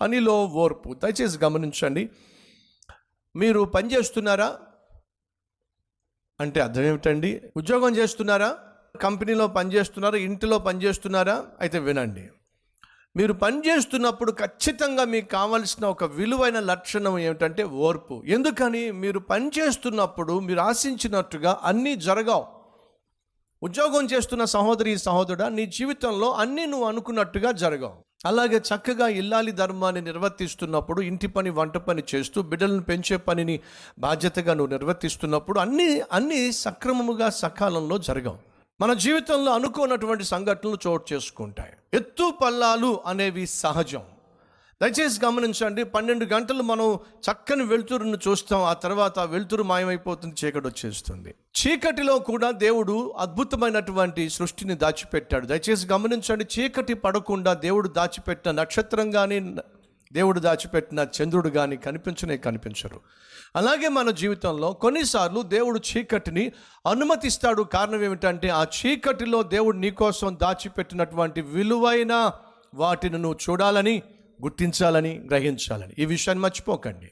పనిలో ఓర్పు. దయచేసి గమనించండి. మీరు పని చేస్తున్నారా? అంటే అర్థం ఏమిటండి? ఉద్యోగం చేస్తున్నారా? కంపెనీలో పనిచేస్తున్నారా ఇంటిలో పనిచేస్తున్నారా అయితే వినండి. మీరు పని చేస్తున్నప్పుడు ఖచ్చితంగా మీకు కావలసిన ఒక విలువైన లక్షణం ఏమిటంటే ఓర్పు. ఎందుకని? మీరు పని చేస్తున్నప్పుడు మీరు ఆశించినట్టుగా అన్నీ జరగవు. ఉద్యోగం చేస్తున్న సహోదరి సహోదరుడ నీ జీవితంలో అన్నీ నువ్వు అనుకున్నట్టుగా జరగవు. అలాగే చక్కగా ఇల్లాలి ధర్మాన్ని నిర్వర్తిస్తున్నప్పుడు ఇంటి పని వంట పని చేస్తూ బిడ్డలను పెంచే పనిని బాధ్యతగా నువ్వు నిర్వర్తిస్తున్నప్పుడు అన్నీ అన్నీ సక్రమముగా సకాలంలో జరగవు. మన జీవితంలో అనుకోనటువంటి సంఘటనలు చోటు చేసుకుంటాయి. ఎత్తు పల్లాలు అనేవి సహజం. దయచేసి గమనించండి పన్నెండు గంటలు మనం చక్కని వెలుతురును చూస్తాం ఆ తర్వాత వెలుతురు మాయమైపోతుంది చీకటి వచ్చేస్తుంది. చీకటిలో కూడా దేవుడు అద్భుతమైనటువంటి సృష్టిని దాచిపెట్టాడు. దయచేసి గమనించండి చీకటి పడకుండా దేవుడు దాచిపెట్టిన నక్షత్రం కానీ దేవుడు దాచిపెట్టిన చంద్రుడు కానీ కనిపించనే కనిపించరు. అలాగే మన జీవితంలో కొన్నిసార్లు దేవుడు చీకటిని అనుమతిస్తాడు. కారణం ఏమిటంటే ఆ చీకటిలో దేవుడు నీకోసం దాచిపెట్టినటువంటి విలువైన వాటిని నువ్వు చూడాలని గుర్తించాలని గ్రహించాలని. ఈ విషయాన్ని మర్చిపోకండి.